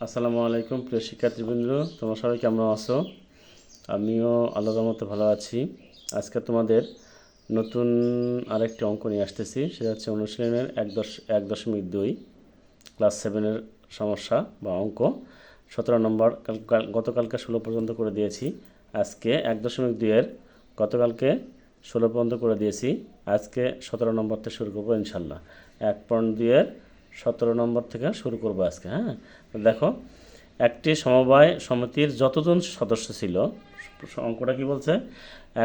আসসালামু আলাইকুম, প্রিয় শিক্ষার্থীবৃন্দ। তোমরা সবাই কেমন আছো? আমিও আল্লাহর মতো ভালো আছি। আজকে তোমাদের নতুন আরেকটি অঙ্ক নিয়ে আসতেছি। সেটা হচ্ছে অনুশীলনের এক দশ, এক দশমিক দুই, ক্লাস সেভেনের সমস্যা বা অঙ্ক। সতেরো নম্বর কাল, কাল- গতকালকে ষোলো পর্যন্ত করে দিয়েছি। আজকে এক দশমিক দুইয়ের গতকালকে ষোলো পর্যন্ত করে দিয়েছি। আজকে সতেরো নম্বর থেকে শুরু করব ইনশাল্লাহ। এক পয়েন্ট দুইয়ের সতেরো নম্বর থেকে শুরু করব আজকে হ্যাঁ? দেখো, একটি সমবায় সমিতির যতজন সদস্য ছিল, অঙ্কটা কি বলছে?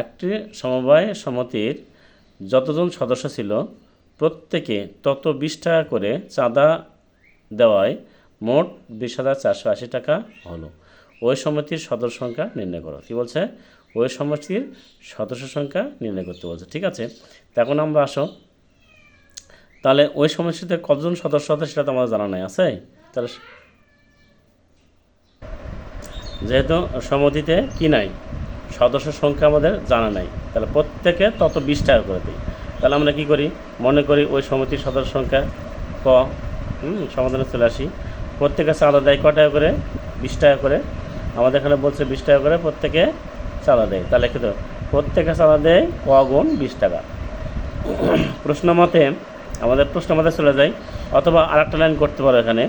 একটি সমবায় সমিতির যতজন সদস্য ছিল, প্রত্যেকে তত বিশ টাকা করে চাঁদা দেওয়ায় মোট বিশ হাজার চারশো আশি টাকা হলো। ওই সমিতির সদস্য সংখ্যা নির্ণয় করো। কী বলছে? ওই সমিতির সদস্য সংখ্যা নির্ণয় করতে বলছে। ঠিক আছে? তো এখন আমরা আসো তাহলে ওই সমষ্টিতে কতজন সদস্য আছে সেটা তো জানা নাই, আছে? তাহলে যেহেতু সমিতিতে কি নাই? সদস্য সংখ্যা আমাদের জানা নাই। তাহলে প্রত্যেকে তত বিশ টাকা করে দিই। তাহলে আমরা কি করি? মনে করি ওই সমিতির সদস্য সংখ্যা ক সমাধানে চলে আসি। প্রত্যেকে চাঁদা দেয় ক টাকা করে? বিশ টাকা করে। আমাদের এখানে বলছে বিশ টাকা করে, প্রত্যেকে চাঁদা দেয়। তাহলে কি তো প্রত্যেকে চাঁদা দেয় ক গুণ বিশ টাকা। প্রশ্ন মতে আমাদের প্রশ্ন মতে চলে যায়, অথবা আরেকটা লাইন করতে পারো এখানে।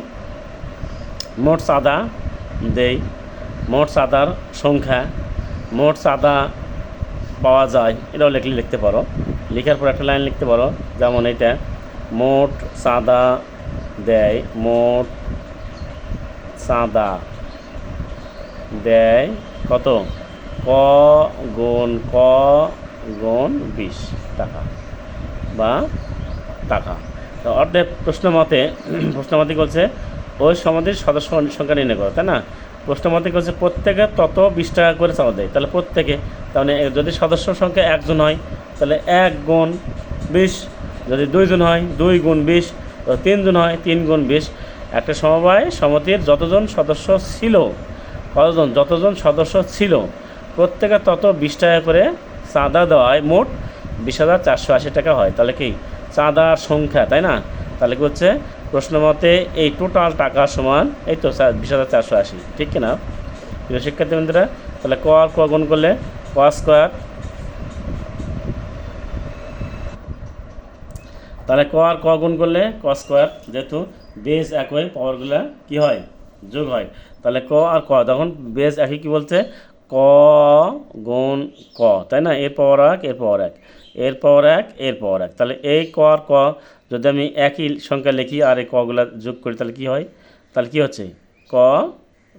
মোট চাঁদা দেই, মোট চাঁদার সংখ্যা, মোট চাঁদা পাওয়া যায়, এটাও লিখলে লিখতে পারো। লেখার পর একটা লাইন লিখতে পারো, যেমন এটা মোট চাঁদা দেয়, মোট চাঁদা দেয় কত? ক গুণ ক গুণ বিশ টাকা বা টাকা তো অর্থাৎ প্রশ্ন মতে প্রশ্ন মতে বলছে ওই সমাধির সদস্য সংখ্যা নির্ণয় করো তাই না? প্রশ্ন মতে বলছে, প্রত্যেকে তত বিশ টাকা করে চাঁদা দেয়। তাহলে প্রত্যেকে তাহলে যদি সদস্য সংখ্যা একজন হয়, তাহলে এক গুণ বিশ, যদি দুইজন হয়, দুই গুণ বিশ তিনজন হয়, তিন গুণ বিশ। একটা সমবায় সমিতির যতজন সদস্য ছিল, কতজন? যতজন সদস্য ছিল, প্রত্যেকে তত বিশ টাকা করে চাঁদা দেওয়ায় মোট বিশ হাজার চারশো আশি টাকা হয়। তাহলে কি? চাঁদার সংখ্যা, তাই না? তাহলে কি হচ্ছে? প্রশ্ন মতে এই টোটাল টাকা সমান, এই তো বিশ হাজার চারশো আশি, ঠিক কিনা? প্রিয় শিক্ষার্থীবৃন্দরা, তাহলে ক আর ক গুণ করলে ক স্কোয়ার? তাহলে ক আর ক গুণ করলে ক স্কোয়ার, যেহেতু বেস এক হয় পাওয়ারগুলো কী হয়? যোগ হয়। তাহলে ক আর ক, তখন বেস একই কী বলছে? ক গুণ ক, তাই না? এর পাওয়ার এক, এর পাওয়ার এক। এর এক এর এক। তাহলে এই ক আর ক যদি আমি একই সংখ্যা লিখি আর এই কগুলা যোগ করি, তাহলে কী হয়? তাহলে কী হচ্ছে? ক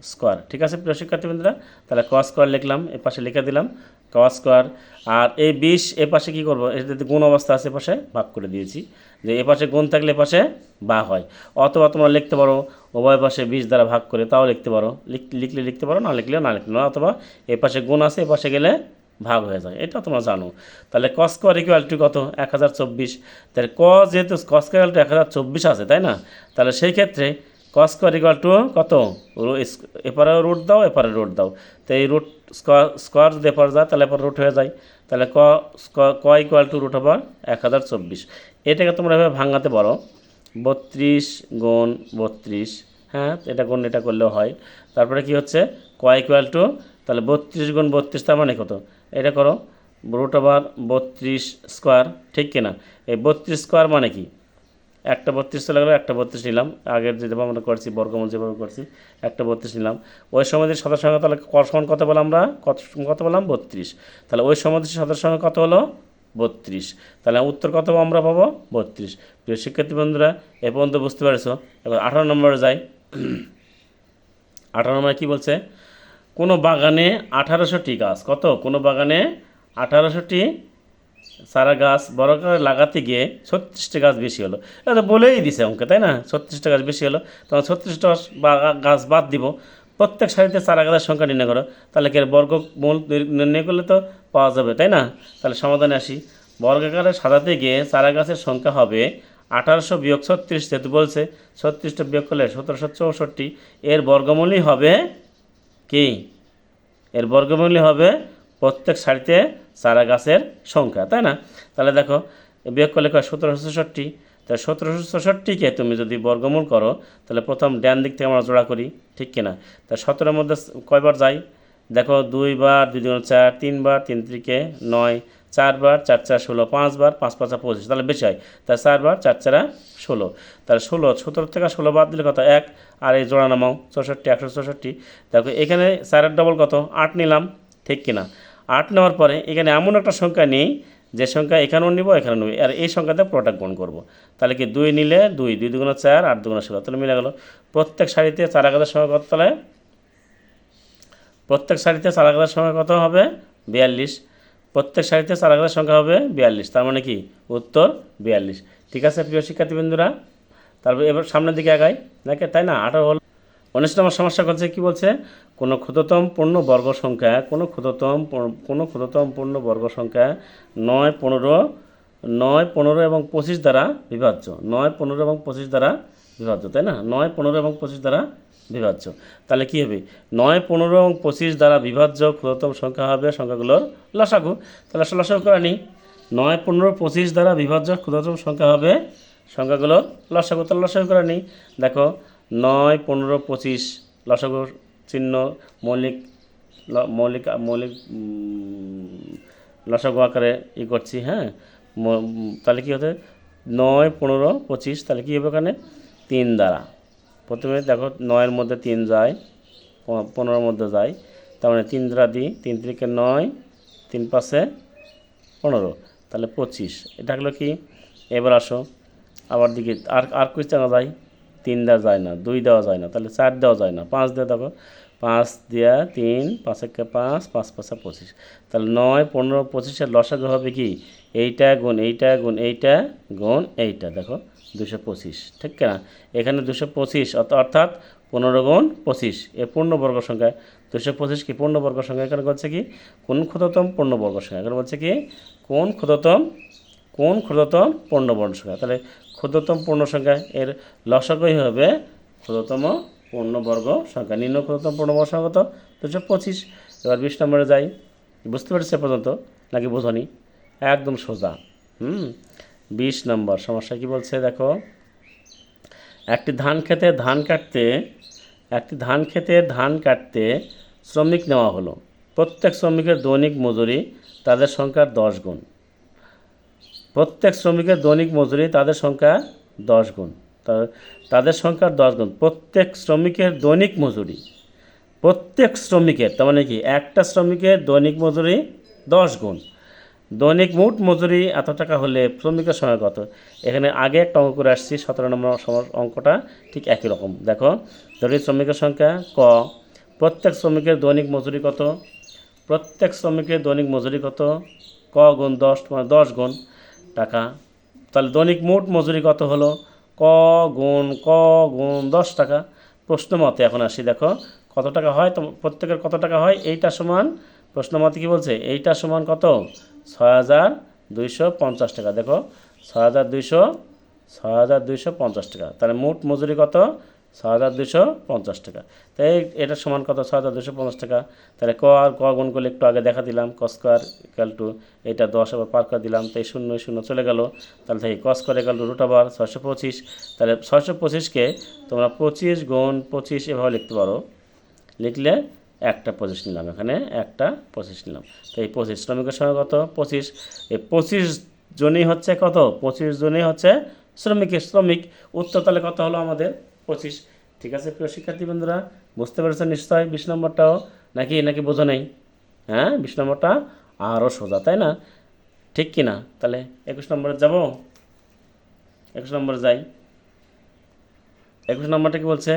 স্কোয়ার। ঠিক আছে প্রিয় শিক্ষার্থীবৃন্দরা? তাহলে ক স্কোয়ার লিখলাম, এ পাশে লিখে দিলাম, ক স্কোয়ার। আর এই বিশ, এ পাশে কী করব? যদি গুণ অবস্থা আছে, এ পাশে ভাগ করে দিয়েছি। যে এ পাশে গুণ থাকলে এ পাশে বা হয়। অথবা তোমরা লিখতে পারো, উভয় পাশে বিশ দ্বারা ভাগ করে তাও লিখতে পারো। লিখ- লিখলে লিখতে পারো, না লিখলেও না লিখলে না। অথবা এ পাশে গুণ আছে, এ পাশে গেলে ভাগ হয়ে যায়। এটা তোমরা জানো। তাহলে কস স্কোয়ার ইকুয়াল টু কত? এক হাজার চব্বিশ। তাহলে ক যেহেতু কস স্কোয়ার টু এক হাজার চব্বিশ আছে, তাই না? তাহলে সেই ক্ষেত্রে কস স্কোয়ার ইকুয়াল টু কত? এপারে রুট দাও, এপারে রুট দাও। তো এই রুট স্কোয়ার স্কোয়ার যদি এপারে যায়, তাহলে এপারে রুট হয়ে যায়। তাহলে ক ক ইকুয়াল টু রুট ওভার এক হাজার চব্বিশ। এটাকে তোমরা এভাবে ভাঙাতে পারো। বত্রিশ গুণ বত্রিশ হ্যাঁ? এটা গুণ এটা করলেও হয়। তারপরে কি হচ্ছে? ক ইকুয়াল টু তাহলে বত্রিশ গুণ বত্রিশ তার মানে কত? এটা করো রুট ওভার বত্রিশ স্কোয়ার ঠিক কিনা? এই বত্রিশ স্কোয়ার মানে কি? একটা বত্রিশ চলে গেলো, একটা বত্রিশ নিলাম। আগের যেভাবে আমরা করছি, বর্গমূল যেভাবে করছি, একটা বত্রিশ নিলাম। ওই সমাধির সদস্য সঙ্গে তাহলে সমান কত বললাম আমরা? কত কত বললাম বত্রিশ। তাহলে ওই সমাধির সদস্য সঙ্গে কত হলো? বত্রিশ। তাহলে উত্তর কত আমরা পাবো? বত্রিশ। প্রিয় শিক্ষার্থী বন্ধুরা, এ পর্যন্ত বুঝতে পারছ? এবার আঠারো নম্বরে যাই। আঠারো নম্বরে কী বলছে? কোনো বাগানে আঠারোশোটি গাছ, কত? কোনো বাগানে আঠারোশোটি সারা গাছ, বড় করে লাগাতে গিয়ে ছত্রিশটা গাছ বেশি হলো। এটা বলেই দিছে অঙ্কে, তাই না? ছত্রিশটা গাছ বেশি হলো, তখন ছত্রিশটা গাছ বাদ দিব। প্রত্যেক সারিতে চারা গাছের সংখ্যা নির্ণয় করো, তাহলে কি বর্গমূল নির্ণয় করলে তো পাওয়া যাবে, তাই না? তাহলে সমাধানে আসি। বর্গাকারে সাজাতে গিয়ে চারা গাছের সংখ্যা হবে আঠারোশো বিয়োগ ছত্রিশ, যেহেতু বলছে, ছত্রিশটা বিয়োগ করলে সতেরোশো চৌষট্টি, এর বর্গমূলই হবে কি? এর বর্গমূল্য হবে প্রত্যেক সারিতে চারা গাছের সংখ্যা, তাই না? তাহলে দেখো বিয়োগ করলে কয়? সতেরোশো ছেষট্টি। তা সতেরোশো ছেষট্টিকে তুমি যদি বর্গমূল করো, তাহলে প্রথম ড্যান দিক থেকে আমরা জোড়া করি, ঠিক কিনা? তা সতেরোর মধ্যে কয়বার যাই দেখো, দুইবার, দুই দিন চার, তিনবার, তিন তিরিকে নয় চারবার চার চার ষোলো, পাঁচবার পাঁচ পাঁচা পঁচিশ। তাহলে বেশি হয়। তা চারবার চার চারা ষোলো। তাহলে ষোলো, সতেরো থেকে ষোলো বাদ দিলে কত? এক। আর এই জোড়া নামাও, চৌষট্টি একশো চৌষট্টি। দেখো, এখানে চারের ডবল কত? আট নিলাম। ঠিক কিনা? আট নেওয়ার পরে এখানে এমন একটা সংখ্যা নেই, যে সংখ্যা এখানেও নিব এখানেও নিব। আর এই সংখ্যাতে প্রোডাক্ট গুণ করব। তাহলে কি দুই নিলে দুই দুই দুগুণ চার, আট দুগুণ ষোলো। তাহলে মিলে গেল। প্রত্যেক শাড়িতে চার আঘাতের সময় কত তাহলে? প্রত্যেক শাড়িতে চার আঘাতের সংখ্যা কত হবে? বিয়াল্লিশ। প্রত্যেক সারিতে চার আঘাতের সংখ্যা হবে বিয়াল্লিশ। তার মানে কি? উত্তর বিয়াল্লিশ। ঠিক আছে, প্রিয় শিক্ষার্থীবৃন্দুরা? তারপর এবার সামনের দিকে আগাই। নাকি তাই না? আঠারো হল উনিশ নম্বর সমস্যা করছে, কি বলছে? কোনো ক্ষুদ্রতম পূর্ণ বর্গ সংখ্যা, কোনো ক্ষুদ্রতম কোনো ক্ষুদ্রতম পূর্ণ বর্গ সংখ্যা নয়, পনেরো নয়, পনেরো এবং পঁচিশ দ্বারা বিভাজ্য। নয়, পনেরো এবং পঁচিশ দ্বারা বিভাজ্য, তাই না? নয়, পনেরো এবং পঁচিশ দ্বারা বিভাজ্য। তাহলে কী হবে? নয়, পনেরো এবং পঁচিশ দ্বারা বিভাজ্য ক্ষুদ্রতম সংখ্যা হবে সংখ্যাগুলোর লসাগু। তাহলে লসাগু করে নিই। নয়, পনেরো, পঁচিশ দ্বারা বিভাজ্য ক্ষুদ্রতম সংখ্যা হবে সংখ্যাগুলো লসাগু। তাহলে লসাগু করে নিই। দেখো, নয়, পনেরো, পঁচিশ লসাগু চিহ্ন মৌলিক মৌলিক মৌলিক লসাগু আকারে ই করছি হ্যাঁ? তাহলে কী হতে নয়, পনেরো, পঁচিশ, তাহলে কী হবে ওখানে? তিন দ্বারা। প্রথমে দেখো নয়ের মধ্যে তিন যায় পনেরোর মধ্যে যায়। তার মানে তিন দ্বারা দিই তিন তিরিকে নয়, তিন পাশে পনেরো, তাহলে পঁচিশ। এটা হলো কি? এবার আসো, আবার দিকে আর আর কুচ টাকা যায় তিন দেওয়া যায় না, দুই দেওয়া যায় না, তাহলে চার দেওয়া যায় না। পাঁচ দেওয়া দেখো, পাঁচ দেওয়া তিন, পাঁচ একে পাঁচ পাঁচ পাঁচা পঁচিশ। তাহলে নয়, পনেরো, পঁচিশের লসাগু হবে কি? এইটা গুণ এইটা গুণ এইটা গুণ, এইটা। দেখো দুশো পঁচিশ। ঠিক না এখানে দুশো পঁচিশ অর্থাৎ পনেরো গুণ পঁচিশ। এ পূর্ণবর্গ সংখ্যা দুশো পঁচিশ কি পূর্ণবর্গ সংখ্যা? এখানে বলছে কি? কোন ক্ষুদ্রতম পূর্ণবর্গ সংখ্যা? এখানে বলছে কি? কোন ক্ষুদ্রতম কোন ক্ষুদ্রতম পূর্ণবর্ণ সংখ্যা? তাহলে ক্ষুদ্রতম পূর্ণ সংখ্যা এর লসাগই হবে ক্ষুদ্রতম পূর্ণবর্গ সংখ্যা। নিম্ন ক্ষুদ্রতম পূর্ণবর্গ সংখ্যা কত? দুশো পঁচিশ। এবার বিশ নম্বরে যাই। বুঝতে পেরেছি পর্যন্ত? নাকি বোঝনি? একদম সোজা। হুম? বিশ নম্বর, সমস্যা কি বলছে দেখো? একটি ধান খেতে ধান কাটতে, একটি ধান খেতে ধান কাটতে শ্রমিক নেওয়া হলো। প্রত্যেক শ্রমিকের দৈনিক মজুরি তাদের সংখ্যার দশ গুণ। প্রত্যেক শ্রমিকের দৈনিক মজুরি তাদের সংখ্যা দশ গুণ। তাদের সংখ্যার দশ গুণ। প্রত্যেক শ্রমিকের দৈনিক মজুরি, প্রত্যেক শ্রমিকের, তার মানে কি? একটা শ্রমিকের দৈনিক মজুরি দশ গুণ। দৈনিক মোট মজুরি এত টাকা হলে শ্রমিকের সময় কত? এখানে আগে একটা অঙ্ক করে আসছি, সতেরো নম্বর অঙ্কটা ঠিক একই রকম। দেখো, দৈনিক শ্রমিকের সংখ্যা ক। প্রত্যেক শ্রমিকের দৈনিক মজুরি কত? প্রত্যেক শ্রমিকের দৈনিক মজুরি কত? ক গুণ দশ মানে দশ গুণ টাকা। তাহলে দৈনিক মোট মজুরি কত হলো? ক গুণ ক গুণ দশ টাকা। প্রশ্ন মতে এখন আসি, দেখো, কত টাকা হয়? তো প্রত্যেকের কত টাকা হয়? এইটা সমান, প্রশ্ন মতে কী বলছে? এইটা সমান কত? ছয় হাজার দুইশো পঞ্চাশ টাকা। দেখো, ছয় হাজার দুইশো হাজার দুইশো পঞ্চাশ টাকা। তাহলে মোট মজুরি কত? ছয় হাজার দুশো পঞ্চাশ টাকা। তাই এটা সমান কত? ছয় হাজার দুশো পঞ্চাশ টাকা। তাহলে ক আর ক গুণ করলে একটু আগে দেখা দিলাম, ক স্কোয়ার ইকাল টু এটা দশ আবার পার করে দিলাম, তাই শূন্য শূন্য চলে গেল। তাহলে থেকে ক স্কোয়ার ইকাল টু রুট আবার ছয়শো পঁচিশ। তাহলে ছয়শো পঁচিশকে তোমরা পঁচিশ গুণ পঁচিশ এভাবে লিখতে পারো। লিখলে একটা পঁচিশ নিলাম এখানে, একটা পঁচিশ নিলাম। তো এই পঁচিশ শ্রমিকের সময় কত? পঁচিশ। এই পঁচিশ জনই হচ্ছে কত? পঁচিশ জনই হচ্ছে শ্রমিকের শ্রমিক। উত্তর তাহলে কত হলো আমাদের? পঁচিশ। ঠিক আছে, প্রিয় শিক্ষার্থী বন্ধুরা বুঝতে পেরেছেন নিশ্চয়ই বিশ নম্বরটাও? নাকি নাকি বোঝো নেই? হ্যাঁ বিশ নম্বরটা আরও সোজা, তাই না? ঠিক কি না তাহলে একুশ নম্বরে যাব? একুশ নম্বরে যাই। একুশ নম্বরটা কি বলছে?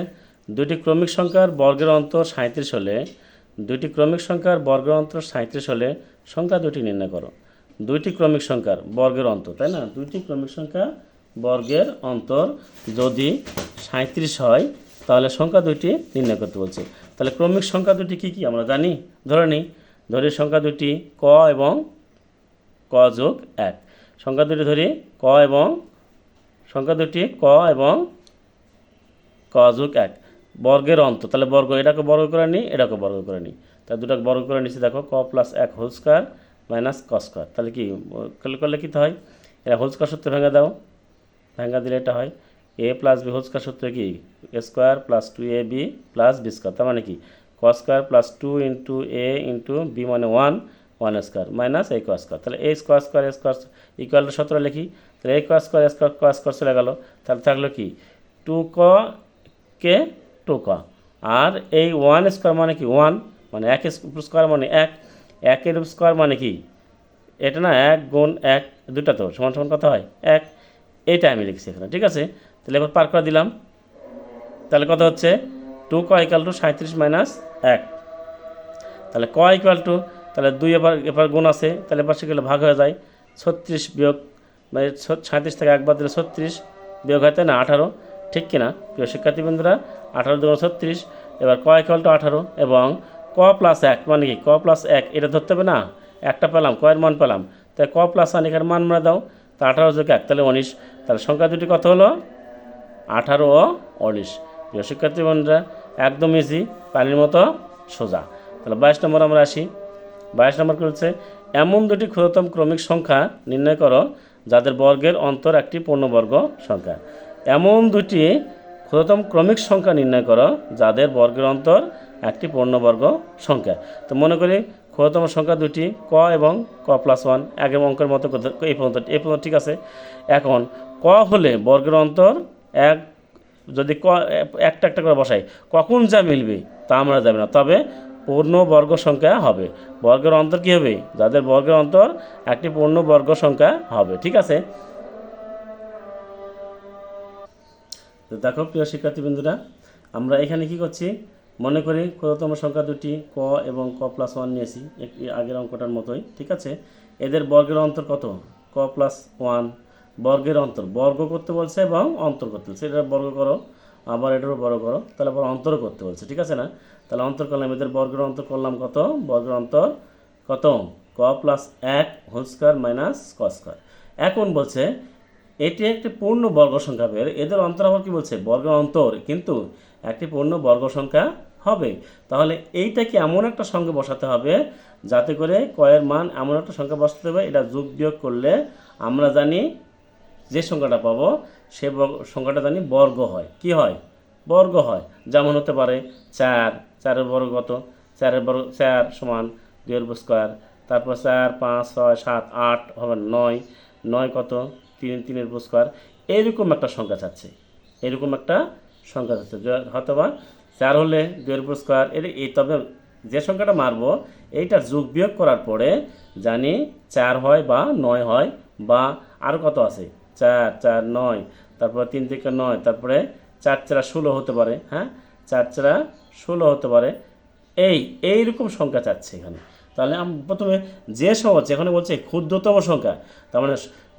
দুইটি ক্রমিক সংখ্যার বর্গের অন্তর সাঁত্রিশ হলে, দুইটি ক্রমিক সংখ্যার বর্গের অন্তর সাঁত্রিশ হলে সংখ্যা দুটি নির্ণয় করো। দুইটি ক্রমিক সংখ্যার বর্গের অন্তর, তাই না? দুইটি ক্রমিক সংখ্যা বর্গের অন্তর যদি সাঁত্রিশ হয়, তাহলে সংখ্যা দুইটি নির্ণয় করতে বলছে। তাহলে ক্রমিক সংখ্যা দুটি কী কী? আমরা জানি, ধরে নিই। ধরি সংখ্যা দুটি ক এবং ক যোগ এক। সংখ্যা দুটি ধরি, ক এবং সংখ্যা দুটি ক এবং ক যোগ এক। বর্গের অন্ত, তাহলে বর্গ এটাকে বর্গ করে নিই এটাকে বর্গ করে নিই তাহলে দুটাকে বর্গ করে নিচ্ছি দেখো, ক প্লাস এক হোল স্কোয়ার মাইনাস ক স্কোয়ার তাহলে কি করলে কী হয়? এটা হোল স্কোয়ার সূত্রে ভেঙে দাও। ভাঙ্গা দিলে এটা হয় A plus B whole square সূত্র কি? A square plus two A B plus B square তার মানে কি? ক square plus two into A into B মানে one one square minus A কোয়া স্কোয়ার তাহলে A square square square equal সতেরো লিখি। তাহলে এ কোয়া স্কোয়ার স্কোয়ার কোয়া স্কোয়ার চলে গেল। তাহলে থাকল কি? টু ক কে টু ক আর এই ওয়ান স্কোয়ার মানে কি? ওয়ান মানে এক স্কোয়ার মানে এক, একের স্কোয়ার মানে কি? এটা না এক গুণ এক দুটা তো, সমান সমান কত হয়? এক। এইটা আমি লিখছি এখানে, ঠিক আছে? তাহলে এবার পার করে দিলাম। তাহলে কত হচ্ছে? টু ক ইকাল টু সাঁত্রিশ মাইনাস এক। তাহলে ক ইকুয়াল টু তাহলে দুই এবার এবার গুণ আছে, তাহলে এবার সেগুলো ভাগ হয়ে যায়। ছত্রিশ বিয়োগ মানে সাঁত্রিশ থেকে একবার দিলে ছত্রিশ, বিয়োগ হয় তাই না আঠারো। ঠিক কিনা? প্রিয় শিক্ষার্থী বন্ধুরা আঠারো দুগুণ ছত্রিশ, এবার ক ইকুয়াল টু আঠারো এবং ক প্লাস এক মানে কি, ক প্লাস এক, এটা ধরতে হবে না? একটা পেলাম কয়ের মান পেলাম। তাই ক প্লাস ওয়ান এখানে মান মানে দাও, তা আঠারো যোগ এক, তাহলে উনিশ। তাহলে সংখ্যা দুটি কত হলো? আঠারো ও উনিশ। প্রিয় শিক্ষার্থী বন্ধুরা, একদম ইজি পানির মতো সোজা। তাহলে বাইশ নম্বর আমরা আসি। বাইশ নম্বর করেছে এমন দুটি ক্ষুদ্রতম ক্রমিক সংখ্যা নির্ণয় করো, যাদের বর্গের অন্তর একটি পূর্ণবর্গ সংখ্যা। এমন দুটি ক্ষুদ্রতম ক্রমিক সংখ্যা নির্ণয় করো, যাদের বর্গের অন্তর একটি পূর্ণবর্গ সংখ্যা। তো মনে করি ক্ষুদ্রতম সংখ্যা দুটি ক এবং ক প্লাস ওয়ান আগের অঙ্কের মতো এই পর্যন্ত এই পর্যন্ত ঠিক আছে। এখন, ক হলে বর্গের অন্তর এক, যদি ক, একটা একটা করে বসাই, কখন যা মিলবে তা আমরা যাবে না, তবে পূর্ণ বর্গ সংখ্যা হবে। বর্গের অন্তর কী হবে? যাদের বর্গের অন্তর একটি পূর্ণ বর্গ সংখ্যা হবে, ঠিক আছে? তো দেখো, প্রিয় শিক্ষার্থীবৃন্দুরা, আমরা এখানে কি করছি? মনে করি ক্ষুদ্রতম সংখ্যা দুটি ক এবং ক প্লাস ওয়ান নিয়েছি, একটি আগের অঙ্কটার মতোই, ঠিক আছে? এদের বর্গের অন্তর কত? ক প্লাস ওয়ান বর্গের অন্তর। বর্গ করতে বলছে এবং অন্তর করতে বলছে। এটা বর্গ করো, আবার এটারও বড় করো, তাহলে আবার অন্তর করতে বলছে, ঠিক আছে না? তাহলে অন্তর করলাম, এদের বর্গের অন্তর করলাম কত? বর্গের অন্তর কত? ক প্লাস এক হোল স্কোয়ার মাইনাস ক স্কোয়ার এখন বলছে এটি একটি পূর্ণ বর্গ সংখ্যা বের। এদের অন্তর আবার কি বলছে? বর্গের অন্তর। কিন্তু একটি পূর্ণ বর্গ সংখ্যা হবে। তাহলে এইটাকে এমন একটা সঙ্গে বসাতে হবে যাতে করে কয়ের মান এমন একটা সংখ্যা বসাতে হবে? এটা যোগ বিয়োগ করলে আমরা জানি যে সংখ্যাটা পাবো, সে সংখ্যাটা জানি বর্গ হয়। কি হয়? বর্গ হয়। যেমন হতে পারে চার। চারের বর্গ কত? চারের বর্গ চার সমান উপর স্কোয়ার তারপর চার, পাঁচ, ছয়, সাত, আট, হবে নয়। নয় কত? তিন তিনের স্কোয়ার এইরকম একটা সংখ্যা চাচ্ছে এরকম একটা সংখ্যা চাচ্ছে হয়তো বা চার হলে দুইয়ের উপর স্কোয়ার এর এই তবে যে সংখ্যাটা মারবো এইটা যোগ বিয়োগ করার পরে জানি চার হয় বা নয় হয় বা আরও কত আছে? চার চার, নয়, তারপর তিন থেকে নয়, তারপরে চার চারা ষোলো হতে পারে হ্যাঁ? চার চারা ষোলো হতে পারে। এই, এইরকম সংখ্যা চাচ্ছে এখানে। তাহলে আমি প্রথমে যে হচ্ছে এখানে বলছে ক্ষুদ্রতম সংখ্যা, তার মানে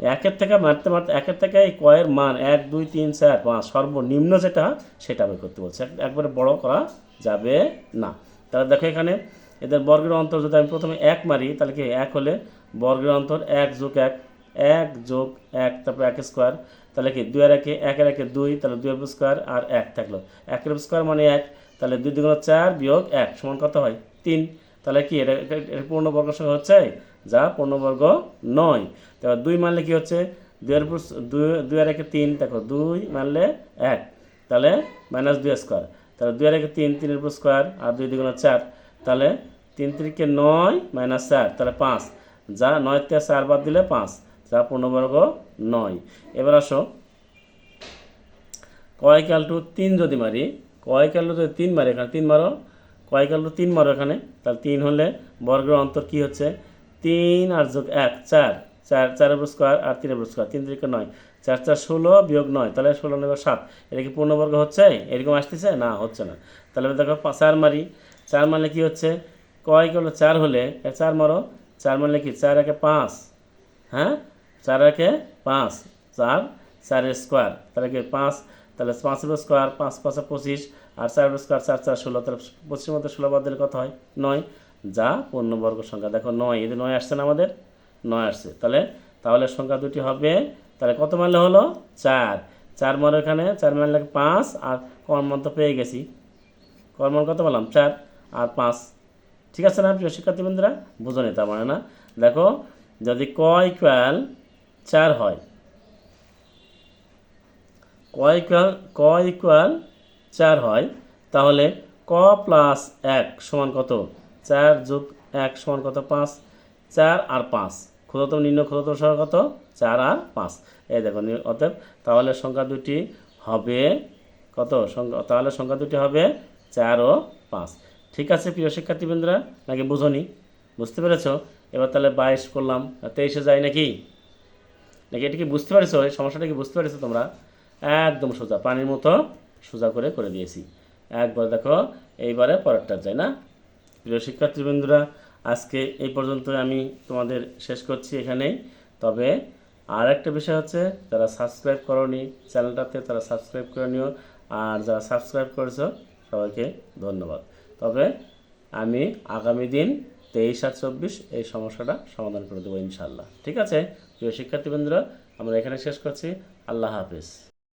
একের থেকে মারতে মারতে, একের থেকে এই কয়ের মান এক, দুই, তিন, চার, পাঁচ, সর্বনিম্ন যেটা, সেটা আমি করতে বলছি। এক- একবারে বড় করা যাবে না। তাহলে দেখো এখানে, এদের বর্গের অন্তর যদি আমি প্রথমে এক মারি, তাহলে কি এক হলে বর্গের অন্তর এক যোগ এক এক যোগ এক, তারপর এক স্কোয়ার, তাহলে কি দুই আর একে একের একে দুই, তাহলে দুই স্কোয়ার আর এক থাকল। একের স্কোয়ার মানে এক, তাহলে দুই দুগুণ চার বিয়োগ এক, সমান কত হয়? তিন। তাহলে কি এটা এটা- পূর্ণবর্গ সংখ্যা হচ্ছে যা পূর্ণবর্গ নয়। তারপর দুই মানলে কি হচ্ছে? স- দুই দুই আর একে তিন, দেখো, দুই মানলে এক। তাহলে মাইনাস দুই স্কোয়ার তাহলে দুই আর একে তিন, তিনের উপর স্কোয়ার আর দুই দুগুণ চার। তাহলে তিন তিরিকে নয় মাইনাস চার, তাহলে পাঁচ। যা নয় থেকে চার বাদ দিলে পাঁচ। যা পূর্ণবর্গ নয়। এবার আসো। কয় ক্যাল টু তিন যদি মারি কয় ক্যাল টু যদি তিন মারি, এখানে তিন মারো। কয় ক্যাল টু তিন মারো এখানে। তাহলে তিন হলে বর্গের অন্তর কি হচ্ছে? তিন আর যোগ এক, চার। চার চার উপর স্কোয়ার আর তিন উপর স্কোয়ার তিন তিরিকে নয়। চার চার, ষোলো বিয়োগ নয়। তাহলে ষোলো নেবে সাত। এটা কি পূর্ণবর্গ হচ্ছে? এরকম আসতেছে? না, হচ্ছে না। তাহলে এবার দেখো চার মারি। চার মারলে কি হচ্ছে? কয় কিলো চার হলে চার মারো। চার মারলে কি? চার একে পাঁচ। হ্যাঁ? চার একে পাঁচ। চার চারের স্কোয়ার। তাহলে কি পাঁচ? তাহলে পাঁচের স্কোয়ার, পাঁচ, পাঁচে পঁচিশ, আর চারের স্কোয়ার, চার চার, ষোলো। তাহলে পঁচিশের মধ্যে ষোলো বাদ দিলে কত হয়? নয়। যা পূর্ণবর্গ সংখ্যা। দেখো নয় এদের নয় আসছে না আমাদের? নয় আসছে। তাহলে তাহলে সংখ্যা দুটি হবে। তাহলে কত মারলে হলো? চার। চার মার এখানে, চার মারলে পাঁচ, আর কর্মন্ত পেয়ে গেছি। কর্মন কত বললাম চার আর পাঁচ। ঠিক আছে না, প্রিয় শিক্ষার্থী বন্ধুরা বুঝো নি, তার মানে না? দেখো, যদি ক ইকুয়াল চার হয় ক ইকুয়াল ক ইকুয়াল চার হয়, তাহলে ক প্লাস এক সমান কত? চার যোগ এক সমান কত? পাঁচ। চার আর পাঁচ। ক্ষুদ্রতম নিম্ন ক্ষুদ্রতম সংখ্যা কত? চার আর পাঁচ। এই দেখো অতএব তাহলে সংখ্যা দুটি হবে কত? সংখ্যা তাহলে সংখ্যা দুটি হবে চার ও পাঁচ। ঠিক আছে প্রিয় শিক্ষার্থীবৃন্দরা? নাকি বুঝনি? বুঝতে পেরেছ? এবার তাহলে বাইশ করলাম। তেইশে যায় নাকি? নাকি এটা কি বুঝতে পারছ? এই সমস্যাটা কি বুঝতে পেরেছ তোমরা? একদম সোজা, পানির মতো সোজা করে করে দিয়েছি। একবার দেখো, এইবারে পরেরটা যায় না? প্রিয় শিক্ষার্থীবৃন্দরা, আজকে এই পর্যন্ত আমি তোমাদের শেষ করছি এখানেই। তবে আর একটা বিষয় হচ্ছে, যারা সাবস্ক্রাইব করনি চ্যানেলটাতে, তারা সাবস্ক্রাইব করে নিও। আর যারা সাবস্ক্রাইব করেছ, সবাইকে ধন্যবাদ। তবে আমি আগামী দিন তেইশ আর চব্বিশ এই সমস্যাটা সমাধান করে দেবো ইনশাল্লাহ ঠিক আছে? প্রিয় শিক্ষার্থীবৃন্দরা, আমরা এখানে শেষ করছি। আল্লাহ হাফিজ।